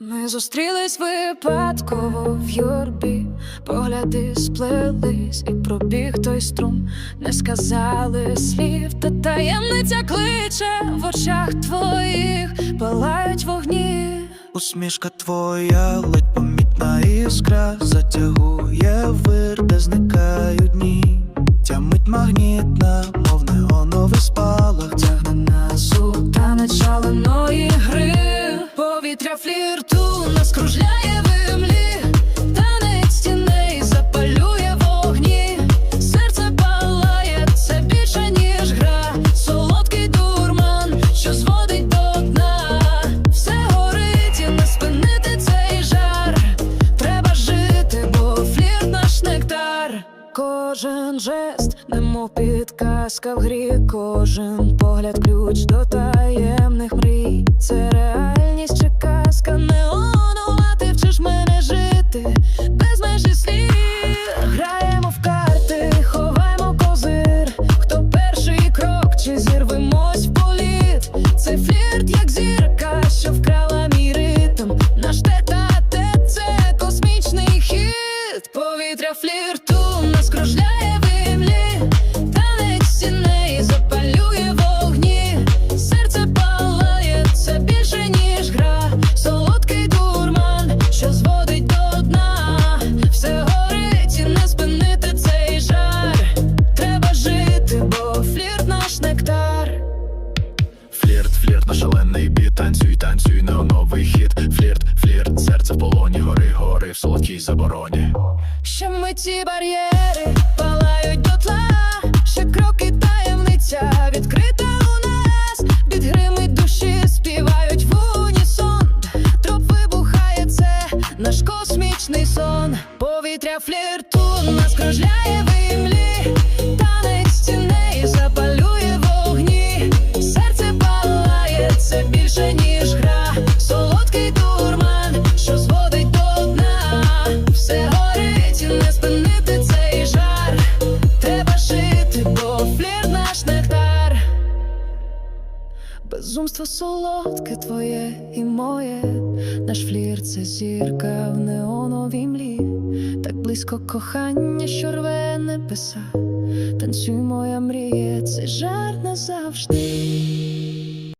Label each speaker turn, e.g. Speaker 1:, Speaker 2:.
Speaker 1: Ми зустрілись випадково в юрбі, погляди сплелись і пробіг той струм, не сказали слів, та таємниця кличе в очах твоїх. Палають вогні.
Speaker 2: Усмішка твоя, ледь помітна іскра затягує вир, де зникають
Speaker 1: флірту нас кружляє в імлі, танець тіней запалює вогні, серце палає, це більше ніж гра, солодкий дурман, що зводить до дна, все горить і не спинити цей жар. Треба жити, бо флірт наш нектар. Кожен жест, немов підказка в грі, кожен погляд ключ до таємних мрій. Це реальність Повітря флірту нас кружляє в імлі. Танець тіней запалює вогні. Серце палає, це більше, ніж гра. Солодкий дурман, що зводить до дна. Все горить і не спинити цей жар. Треба жити, бо флірт наш нектар.
Speaker 3: Флірт, флірт на шалений біт, танцюй, танцюй, неоновий хіт. Флірт, флірт, серце в полоні, гори, гори в солодкій забороні.
Speaker 1: Ще ці бар'єри палають до тла, ще кроки таємниця відкрита у нас, під гримить душі співають в унісон. Троп вибухає наш космічний сон. Повітря флірту нас кружляє Безумство солодке твоє і моє, наш флір це зірка в неоновій млі, так близько кохання, що рве небеса. Танцюй, моя мрія, це жар назавжди.